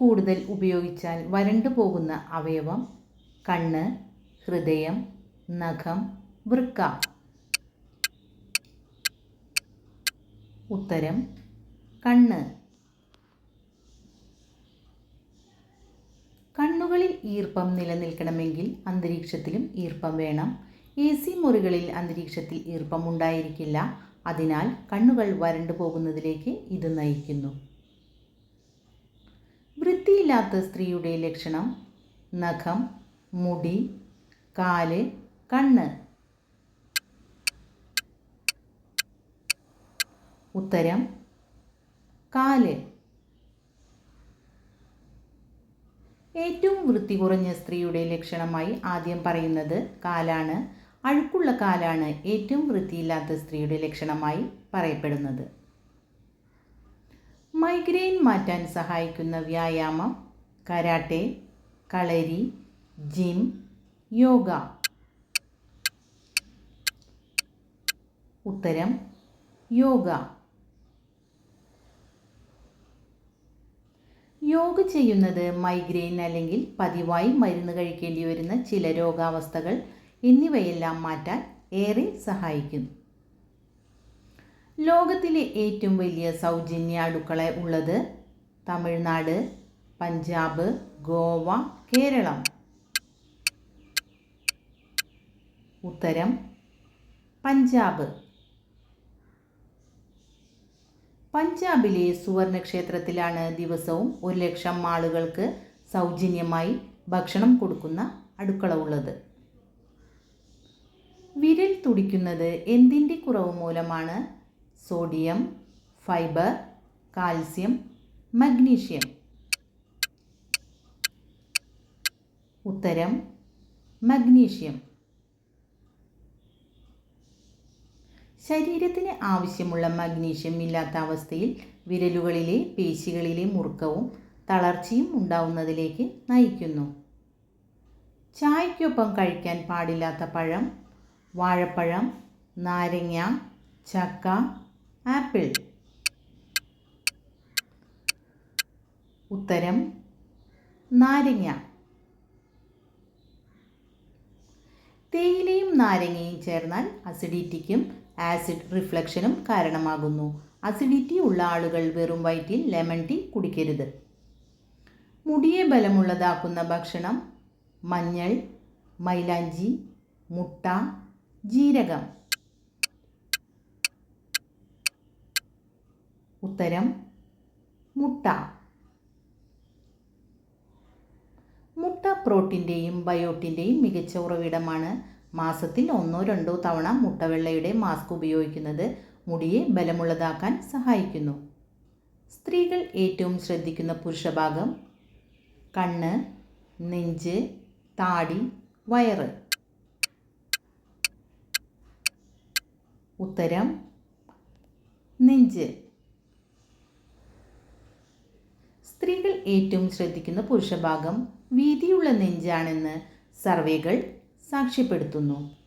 കൂടുതൽ ഉപയോഗിച്ചാൽ വരണ്ടു പോകുന്ന അവയവം കണ്ണ് ഹൃദയം നഖം വൃക്ക. ഉത്തരം കണ്ണ്. കണ്ണുകളിൽ ഈർപ്പം നിലനിൽക്കണമെങ്കിൽ അന്തരീക്ഷത്തിലും ഈർപ്പം വേണം. എ സി മുറികളിൽ അന്തരീക്ഷത്തിൽ ഈർപ്പം ഉണ്ടായിരിക്കില്ല. അതിനാൽ കണ്ണുകൾ വരണ്ടു പോകുന്നതിലേക്ക് ഇത് നയിക്കുന്നു. വൃത്തിയില്ലാത്ത സ്ത്രീയുടെ ലക്ഷണം. നഖം മുടി കാൽ കണ്ണ്. ഉത്തരം കാൽ. ഏറ്റവും വൃത്തി കുറഞ്ഞ സ്ത്രീയുടെ ലക്ഷണമായി ആദ്യം പറയുന്നത് കാലാണ്. അഴുക്കുള്ള കാലാണ് ഏറ്റവും വൃത്തിയില്ലാത്ത സ്ത്രീയുടെ ലക്ഷണമായി പറയപ്പെടുന്നത്. മൈഗ്രെയിൻ മാറ്റാൻ സഹായിക്കുന്ന വ്യായാമം കരാട്ടെ കളരി ജിം യോഗ. ഉത്തരം യോഗ. യോഗ ചെയ്യുന്നത് മൈഗ്രെയിൻ അല്ലെങ്കിൽ പതിവായി മരുന്ന് കഴിക്കേണ്ടി വരുന്ന ചില രോഗാവസ്ഥകൾ എന്നിവയെല്ലാം മാറ്റാൻ ഏറെ സഹായിക്കും ലോകത്തിലെ ഏറ്റവും വലിയ സൗജന്യ അടുക്കള ഉള്ളത് തമിഴ്നാട് പഞ്ചാബ് ഗോവ കേരളം. ഉത്തരം പഞ്ചാബ്. പഞ്ചാബിലെ സുവർണ ക്ഷേത്രത്തിലാണ് ദിവസവും ഒരു ലക്ഷം ആളുകൾക്ക് സൗജന്യമായി ഭക്ഷണം കൊടുക്കുന്ന അടുക്കള ഉള്ളത്. വിരൽ തുടിക്കുന്നത് എന്തിന്റെ കുറവ് മൂലമാണ്? Sodium fibre calcium magnesium. ഉത്തരം മഗ്നീഷ്യം. ശരീരത്തിന് ആവശ്യമുള്ള മഗ്നീഷ്യം ഇല്ലാത്ത അവസ്ഥയിൽ വിരലുകളിലെ പേശികളിലെ മുറുക്കവും തളർച്ചയും ഉണ്ടാവുന്നതിലേക്ക് നയിക്കുന്നു. ചായക്കൊപ്പം കഴിക്കാൻ പാടില്ലാത്ത പഴം വാഴപ്പഴം നാരങ്ങ ചക്ക ആപ്പിൾ. ഉത്തരം നാരങ്ങ. തേയിലയും നാരങ്ങയും ചേർന്നാൽ അസിഡിറ്റിക്കും ആസിഡ് റിഫ്ലക്ഷനും കാരണമാകുന്നു. അസിഡിറ്റി ഉള്ള ആളുകൾ വെറും വയറ്റിൽ ലെമൺ ടീ കുടിക്കരുത്. മുടിയെ ബലമുള്ളതാക്കുന്ന ഭക്ഷണം മഞ്ഞൾ മൈലാഞ്ചി മുട്ട ജീരകം. ഉത്തരം മുട്ട. മുട്ട പ്രോട്ടീന്റെയും ബയോട്ടിന്റെയും മികച്ച ഉറവിടമാണ്. മാസത്തിൽ ഒന്നോ രണ്ടോ തവണ മുട്ടവെള്ളയുടെ മാസ്ക് ഉപയോഗിക്കുന്നത് മുടിയെ ബലമുള്ളതാക്കാൻ സഹായിക്കുന്നു. സ്ത്രീകൾ ഏറ്റവും ശ്രദ്ധിക്കുന്ന പുരുഷഭാഗം കണ്ണ് നെഞ്ച് താടി വയറ്. ഉത്തരം നെഞ്ച് സ്ത്രീകൾ ഏറ്റവും ശ്രദ്ധിക്കുന്ന പുരുഷഭാഗം വീതിയുള്ള നെഞ്ചാണെന്ന് സർവേകൾ സാക്ഷ്യപ്പെടുത്തുന്നു.